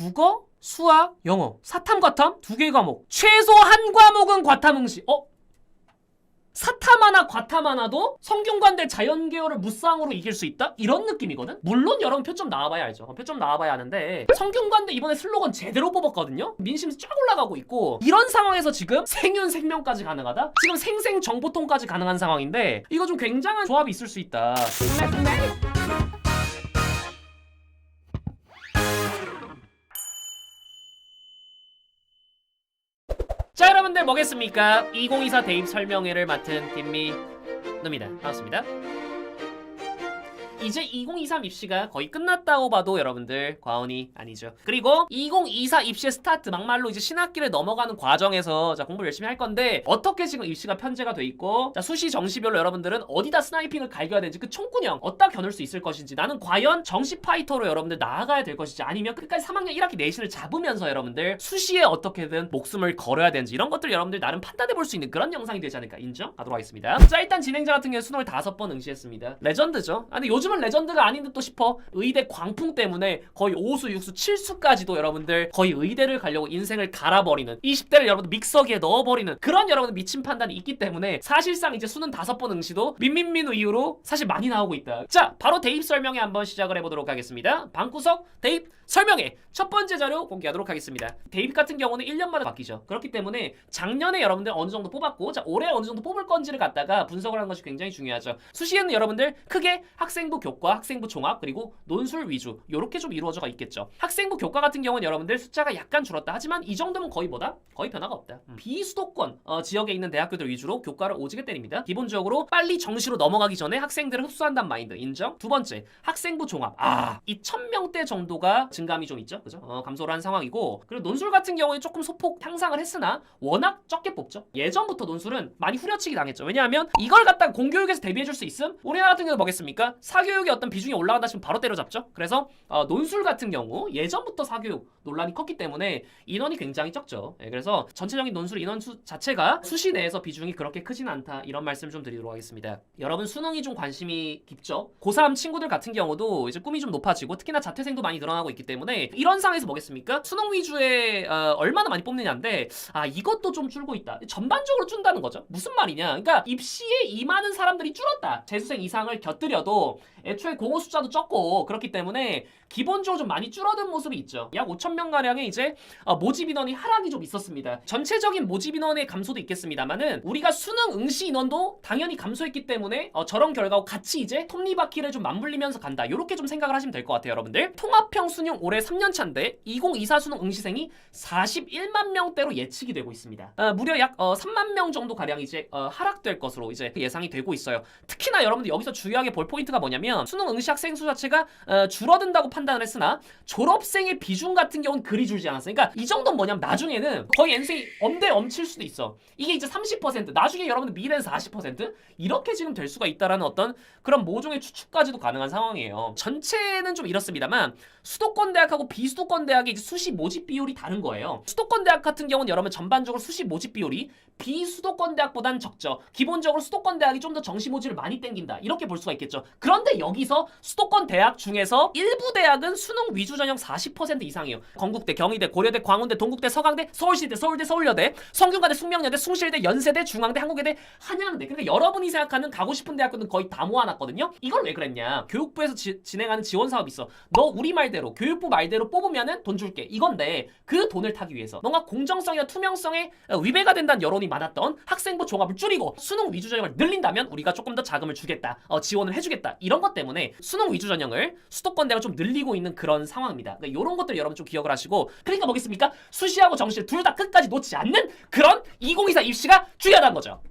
국어, 수학, 영어, 사탐, 과탐 두개 과목. 최소 한 과목은 과탐 응시. 어? 사탐 하나, 과탐 하나도 성균관대 자연계열을 무쌍으로 이길 수 있다? 이런 느낌이거든? 물론 여러분 표점 나와봐야 알죠. 어, 표점 나와봐야 하는데 성균관대 이번에 슬로건 제대로 뽑았거든요? 민심 쫙 올라가고 있고 이런 상황에서 지금 생윤 생명까지 가능하다? 지금 생생 정보통까지 가능한 상황인데 이거 좀 굉장한 조합이 있을 수 있다. 자 여러분들 뭐겠습니까? 2024 대입 설명회를 맡은 김미누입니다. 반갑습니다. 이제 2023 입시가 거의 끝났다고 봐도 여러분들 과언이 아니죠. 그리고 2024 입시의 스타트 막말로 이제 신학기를 넘어가는 과정에서 자 공부를 열심히 할 건데 어떻게 지금 입시가 편제가 돼 있고 자 수시 정시별로 여러분들은 어디다 스나이핑을 갈겨야 되는지 그 총군형 어디다 겨눌 수 있을 것인지 나는 과연 정시 파이터로 여러분들 나아가야 될 것인지 아니면 끝까지 3학년 1학기 내신을 잡으면서 여러분들 수시에 어떻게든 목숨을 걸어야 되는지 이런 것들 여러분들 나름 판단해 볼 수 있는 그런 영상이 되지 않을까 인정하도록 하겠습니다. 자 일단 진행자 같은 경우에 수능을 다섯 번 응시했습니다. 레전드죠. 아, 근데 요즘은 레전드가 아닌 듯또 싶어. 의대 광풍 때문에 거의 5수, 6수, 7수까지도 여러분들 거의 의대를 가려고 인생을 갈아버리는 20대를 여러분들 믹서기에 넣어버리는 그런 여러분들 미친 판단이 있기 때문에 사실상 이제 수능 다섯 번 응시도 민민민우 이후로 사실 많이 나오고 있다. 자 바로 대입 설명회 한번 시작을 해보도록 하겠습니다. 방구석 대입 설명회 첫 번째 자료 공개하도록 하겠습니다. 대입 같은 경우는 1년마다 바뀌죠. 그렇기 때문에 작년에 여러분들 어느 정도 뽑았고 자 올해 어느 정도 뽑을 건지를 갖다가 분석을 하는 것이 굉장히 중요하죠. 수시에는 여러분들 크게 학생부 교과, 학생부 종합 그리고 논술 위주 이렇게 좀 이루어져가 있겠죠. 학생부 교과 같은 경우는 여러분들 숫자가 약간 줄었다 하지만 이 정도면 거의 뭐다? 거의 변화가 없다. 음. 비수도권 어, 지역에 있는 대학교들 위주로 교과를 오지게 때립니다. 기본적으로 빨리 정시로 넘어가기 전에 학생들을 흡수한다는 마인드 인정. 두 번째 학생부 종합 아 이 천명대 정도가 증감이 좀 있죠, 그죠? 어, 감소를 한 상황이고 그리고 논술 같은 경우에 조금 소폭 향상을 했으나 워낙 적게 뽑죠. 예전부터 논술은 많이 후려치기 당했죠. 왜냐하면 이걸 갖다가 공교육에서 대비해줄 수 있음 우리나라 같은 경우 뭐겠습니까? 사교 육의 어떤 비중이 올라간다 싶으면 바로 때려잡죠. 그래서 어, 논술 같은 경우 예전부터 사교육 논란이 컸기 때문에 인원이 굉장히 적죠. 예, 그래서 전체적인 논술 인원 수 자체가 수시 내에서 비중이 그렇게 크진 않다 이런 말씀 좀 드리도록 하겠습니다. 여러분 수능이 좀 관심이 깊죠. 고3 친구들 같은 경우도 이제 꿈이 좀 높아지고 특히나 자퇴생도 많이 늘어나고 있기 때문에 이런 상황에서 뭐겠습니까? 수능 위주의 어, 얼마나 많이 뽑느냐인데 아 이것도 좀 줄고 있다. 전반적으로 준다는 거죠. 무슨 말이냐? 그러니까 입시에 임하는 사람들이 줄었다. 재수생 이상을 곁들여도 애초에 공호 숫자도 적고 그렇기 때문에 기본적으로 좀 많이 줄어든 모습이 있죠. 약 5천 명 가량의 이제 어, 모집 인원이 하락이 좀 있었습니다. 전체적인 모집 인원의 감소도 있겠습니다만은 우리가 수능 응시 인원도 당연히 감소했기 때문에 어, 저런 결과와 같이 이제 톱니바퀴를 좀 맞물리면서 간다. 이렇게 좀 생각을 하시면 될 것 같아요, 여러분들. 통합형 수능 올해 3년 차인데 2024 수능 응시생이 41만 명대로 예측이 되고 있습니다. 어, 무려 약 어, 3만 명 정도 가량 이제 어, 하락될 것으로 이제 예상이 되고 있어요. 특히나 여러분들 여기서 주의하게 볼 포인트가 뭐냐면 수능 응시 학생 수 자체가 어, 줄어든다고 판단을 했으나 졸업생의 비중 같은 경우는 그리 줄지 않았어요. 그러니까 이 정도는 뭐냐면 나중에는 거의 N생이 엄대 엄칠 수도 있어. 이게 이제 30% 나중에 여러분들 미래는 40% 이렇게 지금 될 수가 있다라는 어떤 그런 모종의 추측까지도 가능한 상황이에요. 전체는 좀 이렇습니다만 수도권 대학하고 비수도권 대학의 이제 수시 모집 비율이 다른 거예요. 수도권 대학 같은 경우는 여러분 전반적으로 수시 모집 비율이 비수도권 대학보다는 적죠. 기본적으로 수도권 대학이 좀 더 정시 모집을 많이 땡긴다. 이렇게 볼 수가 있겠죠. 그런데 여기서 수도권 대학 중에서 일부 대학은 수능 위주 전형 40% 이상이에요. 건국대, 경희대, 고려대, 광운대, 동국대, 서강대, 서울시대, 서울대, 서울여대, 성균관대, 숙명여대, 숭실대, 연세대, 중앙대, 한국외대, 한양대. 그러니까 여러분이 생각하는 가고 싶은 대학교는 거의 다 모아놨거든요. 이걸 왜 그랬냐? 교육부에서 지- 진행하는 지원 사업이 있어. 너 우리 말대로 교육부 말대로 뽑으면은 돈 줄게. 이건데 그 돈을 타기 위해서 뭔가 공정성이나 투명성에 어, 위배가 된다는 여론이 많았던 학생부 종합을 줄이고 수능 위주 전형을 늘린다면 우리가 조금 더 자금을 주겠다. 어, 지원을 해주겠다. 이런 것 때문에 수능 위주 전형을 수도권대가 좀 늘리고 있는 그런 상황입니다. 그러니까 이런 것들 여러분 좀 기억을 하시고 그러니까 뭐겠습니까? 수시하고 정시를 둘다 끝까지 놓지 않는 그런 2024 입시가 중요하다는 거죠.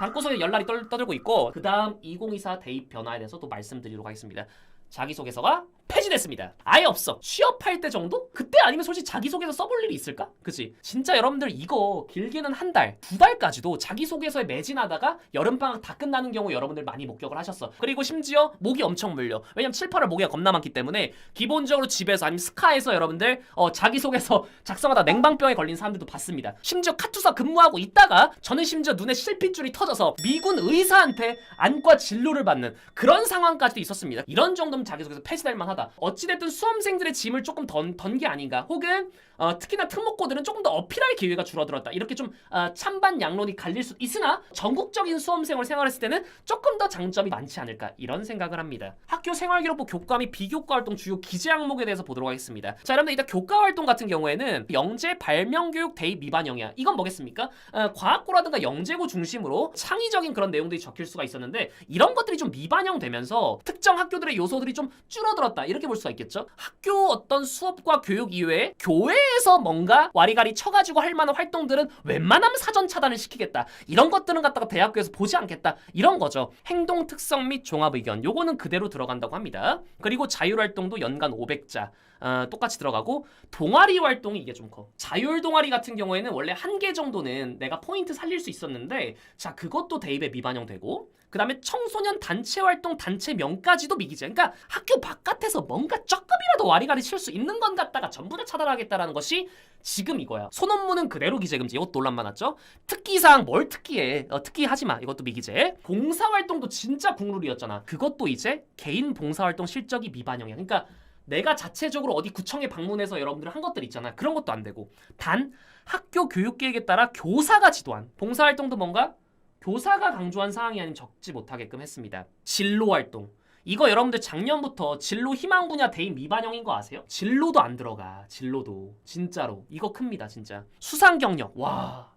방구석에 열날이 떨, 떠들고 있고 그 다음 2024 대입 변화에 대해서 또 말씀드리도록 하겠습니다. 자기소개서가 폐지됐습니다. 아예 없어. 취업할 때 정도? 그때 아니면 솔직히 자기소개서 써볼 일이 있을까? 그치? 진짜 여러분들 이거 길게는 한 달, 두 달까지도 자기소개서에 매진하다가 여름방학 다 끝나는 경우 여러분들 많이 목격을 하셨어. 그리고 심지어 목이 엄청 물려. 왜냐면 7, 8월 모기가 겁나 많기 때문에 기본적으로 집에서 아니면 스카에서 여러분들 어, 자기소개서 작성하다 냉방병에 걸린 사람들도 봤습니다. 심지어 카투사 근무하고 있다가 저는 심지어 눈에 실핏줄이 터져서 미군 의사한테 안과 진료를 받는 그런 상황까지도 있었습니다. 이런 정도면 좀 자기소개서 폐지될 만 하다. 어찌됐든 수험생들의 짐을 조금 던게 아닌가. 혹은 어, 특히나 특목고들은 조금 더 어필할 기회가 줄어들었다. 이렇게 좀 어, 찬반 양론이 갈릴 수 있으나 전국적인 수험생활 생활했을 때는 조금 더 장점이 많지 않을까 이런 생각을 합니다. 학교 생활기록부 교과 및 비교과 활동 주요 기재 항목에 대해서 보도록 하겠습니다. 자, 여러분들 일단 교과 활동 같은 경우에는 영재 발명교육 대입 미반 영역 이건 뭐겠습니까? 어, 과학고라든가 영재고 중심으로 창의적인 그런 내용들이 적힐 수가 있었는데 이런 것들이 좀 미반영되면서 특정 학교들의 요소들이 좀 줄어들었다 이렇게 볼 수가 있겠죠. 학교 어떤 수업과 교육 이외에 교회에서 뭔가 와리가리 쳐가지고 할 만한 활동들은 웬만하면 사전 차단을 시키겠다. 이런 것들은 갖다가 대학교에서 보지 않겠다. 이런 거죠. 행동 특성 및 종합 의견 요거는 그대로 들어간다고 합니다. 그리고 자율 활동도 연간 500자. 어, 똑같이 들어가고 동아리 활동이 이게 좀 커. 자율 동아리 같은 경우에는 원래 한 개 정도는 내가 포인트 살릴 수 있었는데 자 그것도 대입에 미반영되고 그 다음에 청소년 단체 활동 단체 명까지도 미기재. 그러니까 학교 바깥에서 뭔가 조금이라도 와리가리 칠 수 있는 건 갖다가 전부 다 차단하겠다라는 것이 지금 이거야. 소논문은 그대로 기재 금지. 이것도 논란 많았죠. 특기사항 뭘 특기해? 어, 특기하지 마. 이것도 미기재. 봉사활동도 진짜 국룰이었잖아. 그것도 이제 개인 봉사활동 실적이 미반영이야. 그러니까 내가 자체적으로 어디 구청에 방문해서 여러분들 한 것들 있잖아. 그런 것도 안 되고. 단 학교 교육 계획에 따라 교사가 지도한 봉사 활동도 뭔가 교사가 강조한 사항이 아닌 적지 못하게끔 했습니다. 진로 활동. 이거 여러분들 작년부터 진로 희망 분야 대입 미반영인 거 아세요? 진로도 안 들어가. 진로도. 진짜로. 이거 큽니다, 진짜. 수상 경력. 와.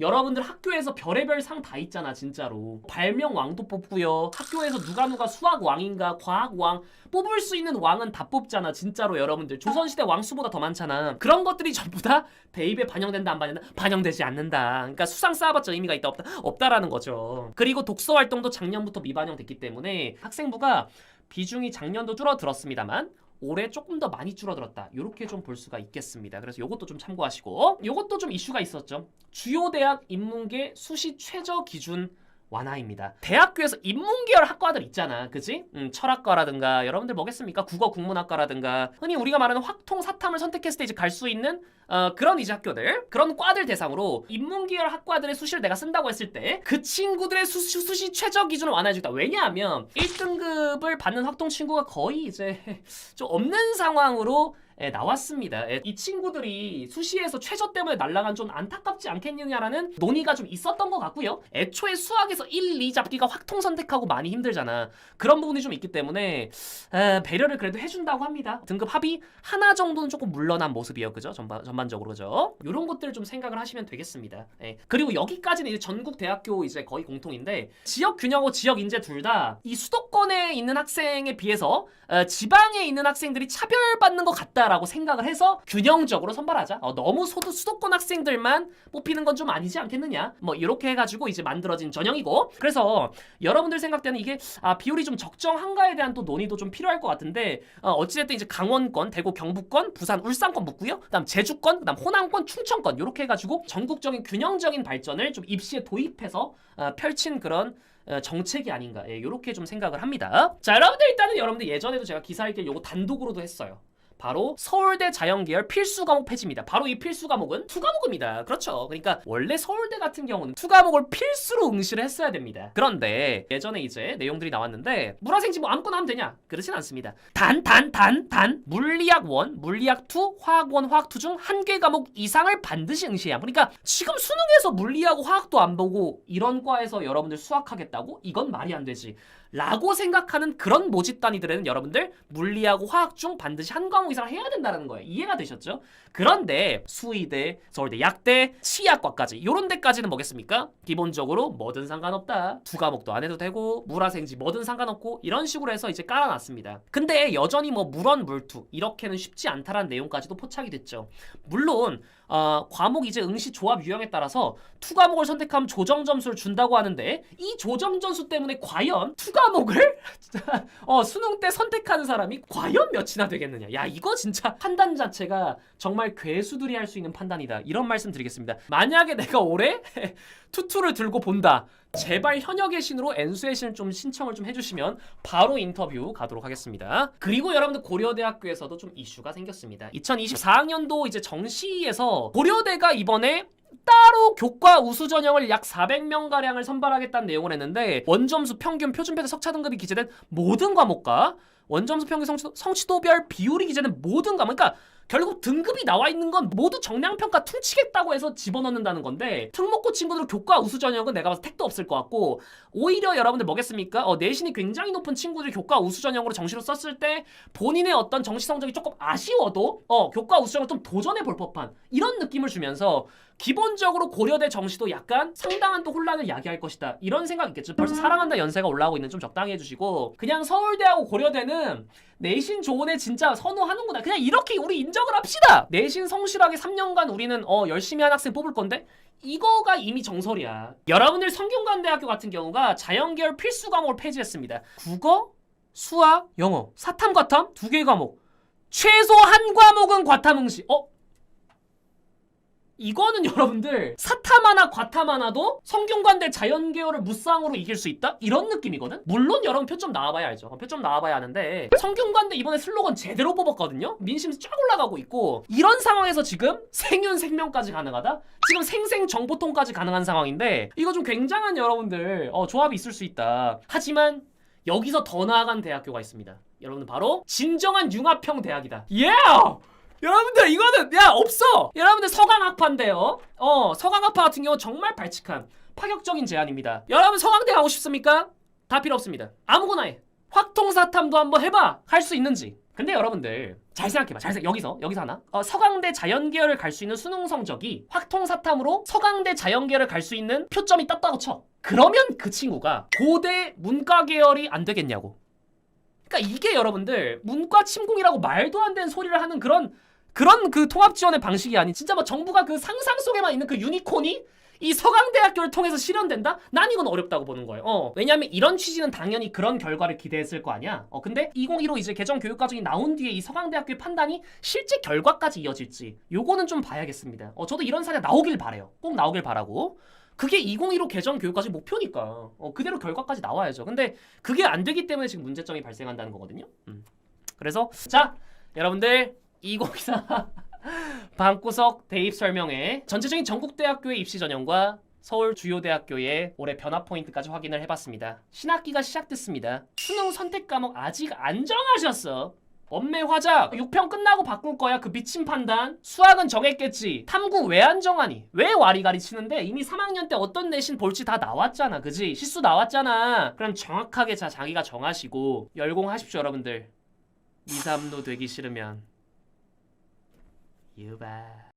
여러분들 학교에서 별의별 상 다 있잖아 진짜로. 발명 왕도 뽑고요. 학교에서 누가 누가 수학 왕인가 과학 왕 뽑을 수 있는 왕은 다 뽑잖아 진짜로 여러분들. 조선시대 왕수보다 더 많잖아. 그런 것들이 전부 다 대입에 반영된다 안 반영된다? 반영되지 않는다. 그러니까 수상 쌓아봤자 의미가 있다 없다 없다라는 거죠. 그리고 독서 활동도 작년부터 미반영됐기 때문에 학생부가 비중이 작년도 줄어들었습니다만 올해 조금 더 많이 줄어들었다. 이렇게 좀 볼 수가 있겠습니다. 그래서 이것도 좀 참고하시고 이것도 좀 이슈가 있었죠. 주요 대학 인문계 수시 최저 기준 완화입니다. 대학교에서 인문계열 학과들 있잖아, 그지? 음, 철학과라든가 여러분들 뭐겠습니까? 국어 국문학과라든가 흔히 우리가 말하는 확통 사탐을 선택했을 때 이제 갈 수 있는 어, 그런 이제 학교들 그런 과들 대상으로 인문계열 학과들의 수시를 내가 쓴다고 했을 때 그 친구들의 수시, 수시 최저 기준을 완화해주겠다. 왜냐하면 1등급을 받는 학통 친구가 거의 이제 좀 없는 상황으로 예, 나왔습니다. 예, 이 친구들이 수시에서 최저 때문에 날라간 좀 안타깝지 않겠느냐라는 논의가 좀 있었던 것 같고요. 애초에 수학에서 1, 2 잡기가 확통 선택하고 많이 힘들잖아. 그런 부분이 좀 있기 때문에 에, 배려를 그래도 해준다고 합니다. 등급 합의 하나 정도는 조금 물러난 모습이에요. 그죠? 전반, 전반적으로 그죠? 이런 것들을 좀 생각을 하시면 되겠습니다. 예. 그리고 여기까지는 이제 전국 대학교 이제 거의 공통인데 지역 균형하고 지역 인재 둘 다 이 수도권에 있는 학생에 비해서 어, 지방에 있는 학생들이 차별받는 것 같다 라고 생각을 해서 균형적으로 선발하자. 어, 너무 소도 수도권 학생들만 뽑히는 건 좀 아니지 않겠느냐? 뭐 이렇게 해가지고 이제 만들어진 전형이고 그래서 여러분들 생각 때는 이게 아, 비율이 좀 적정한가에 대한 또 논의도 좀 필요할 것 같은데 어, 어찌됐든 이제 강원권, 대구 경북권, 부산 울산권 묻고요. 그다음 제주권, 그다음 호남권, 충청권 이렇게 해가지고 전국적인 균형적인 발전을 좀 입시에 도입해서 어, 펼친 그런 어, 정책이 아닌가 예, 이렇게 좀 생각을 합니다. 자 여러분들 일단은 여러분들 예전에도 제가 기사 읽기를 요거 단독으로도 했어요. 바로 서울대 자연계열 필수 과목 폐지입니다. 바로 이 필수 과목은 투 과목입니다. 그렇죠. 그러니까 원래 서울대 같은 경우는 투 과목을 필수로 응시를 했어야 됩니다. 그런데 예전에 이제 내용들이 나왔는데 물화생지 뭐 아무거나 하면 되냐? 그렇진 않습니다. 단 단 단 단 물리학 1, 물리학 2, 화학 1, 화학 2 중 한 개 과목 이상을 반드시 응시해야. 그러니까 지금 수능에서 물리하고 화학도 안 보고 이런 과에서 여러분들 수학하겠다고? 이건 말이 안 되지. 라고 생각하는 그런 모집 단위들에는 여러분들 물리하고 화학 중 반드시 한 과목 이상 해야 된다는 거예요. 이해가 되셨죠? 그런데 수의대, 서울대 약대, 치약과까지 이런 데까지는 뭐겠습니까? 기본적으로 뭐든 상관없다. 두 과목도 안 해도 되고 물화생지 뭐든 상관없고 이런 식으로 해서 이제 깔아놨습니다. 근데 여전히 뭐 물원 물투 이렇게는 쉽지 않다라는 내용까지도 포착이 됐죠. 물론 어, 과목 이제 응시 조합 유형에 따라서 투 과목을 선택하면 조정 점수를 준다고 하는데 이 조정 점수 때문에 과연 투 과목을 어, 수능 때 선택하는 사람이 과연 몇이나 되겠느냐? 야 이거 진짜 판단 자체가 정말 괴수들이 할 수 있는 판단이다. 이런 말씀 드리겠습니다. 만약에 내가 올해 투투를 들고 본다. 제발 현역의 신으로 엔수의 신을 좀 신청을 좀 해주시면 바로 인터뷰 가도록 하겠습니다. 그리고 여러분들 고려대학교에서도 좀 이슈가 생겼습니다. 2024학년도 이제 정시에서 고려대가 이번에 따로 교과 우수 전형을 약 400명 가량을 선발하겠다는 내용을 했는데 원점수 평균 표준패드 석차 등급이 기재된 모든 과목과 원점수 평균 성취도, 성취도별 비율이 기재된 모든 과목 그러니까 결국 등급이 나와 있는 건 모두 정량평가 퉁치겠다고 해서 집어넣는다는 건데 특목고 친구들 교과 우수 전형은 내가 봐서 택도 없을 것 같고 오히려 여러분들 뭐겠습니까? 어, 내신이 굉장히 높은 친구들이 교과 우수 전형으로 정시로 썼을 때 본인의 어떤 정시 성적이 조금 아쉬워도 어, 교과 우수 전형을 좀 도전해 볼 법한 이런 느낌을 주면서 기본적으로 고려대 정시도 약간 상당한 또 혼란을 야기할 것이다. 이런 생각 있겠죠. 벌써 사랑한다 연세가 올라오고 있는 좀 적당히 해주시고 그냥 서울대하고 고려대는 내신 애 진짜 선호하는구나. 그냥 이렇게 우리 인정을 합시다. 내신 성실하게 3년간 우리는 어 열심히 한 학생 뽑을 건데? 이거가 이미 정설이야. 여러분들 성균관대학교 같은 경우가 자연계열 필수 과목을 폐지했습니다. 국어 수학 영어. 사탐 과탐 두 개의 과목. 최소 한 과목은 과탐 응시. 어 이거는 여러분들 과탐 하나도 성균관대 자연계열을 무쌍으로 이길 수 있다? 이런 느낌이거든? 물론 여러분 표점 나와봐야 알죠 표점 나와봐야 하는데 성균관대 이번에 슬로건 제대로 뽑았거든요? 민심이 쫙 올라가고 있고 이런 상황에서 지금 생윤 생명까지 가능하다? 지금 생생 정보통까지 가능한 상황인데 이거 좀 굉장한 여러분들 어, 조합이 있을 수 있다 하지만 여기서 더 나아간 대학교가 있습니다 여러분들 바로 진정한 융합형 대학이다 예! 여러분들 이거는 야 없어! 여러분들 서강학파인데요. 어 서강학파 같은 경우 정말 발칙한 파격적인 제안입니다. 여러분 서강대 가고 싶습니까? 다 필요 없습니다. 아무거나 해. 확통사탐도 한번 해봐! 할 수 있는지. 근데 여러분들 잘 생각해봐. 잘 생각 여기서 여기서 하나? 어, 서강대 자연계열을 갈 수 있는 수능 성적이 확통사탐으로 서강대 자연계열을 갈 수 있는 표점이 떴다고 쳐. 그러면 그 친구가 고대 문과계열이 안 되겠냐고. 그러니까 이게 여러분들 문과 침공이라고 말도 안 되는 소리를 하는 그런 그런 그 통합 지원의 방식이 아닌 진짜 뭐 정부가 그 상상 속에만 있는 그 유니콘이 이 서강대학교를 통해서 실현된다? 난 이건 어렵다고 보는 거예요. 어, 왜냐하면 이런 취지는 당연히 그런 결과를 기대했을 거 아니야. 어, 근데 2015 이제 개정 교육 과정이 나온 뒤에 이 서강대학교의 판단이 실제 결과까지 이어질지 요거는 좀 봐야겠습니다. 어, 저도 이런 사례 나오길 바래요. 꼭 나오길 바라고. 그게 2015 개정 교육까지 목표니까 어, 그대로 결과까지 나와야죠. 근데 그게 안 되기 때문에 지금 문제점이 발생한다는 거거든요. 음. 그래서 자 여러분들 2024 방구석 대입 설명회 전체적인 전국 대학교의 입시 전형과 서울 주요 대학교의 올해 변화 포인트까지 확인을 해봤습니다. 신학기가 시작됐습니다. 수능 선택 과목 아직 안 정하셨어. 엄매 화작 6평 끝나고 바꿀 거야 그 미친 판단. 수학은 정했겠지. 탐구 왜 안 정하니? 왜 와리가리 치는데? 이미 3학년 때 어떤 내신 볼지 다 나왔잖아 그지? 실수 나왔잖아. 그럼 정확하게 자 자기가 정하시고 열공하십시오 여러분들. 2, 3도 되기 싫으면 유바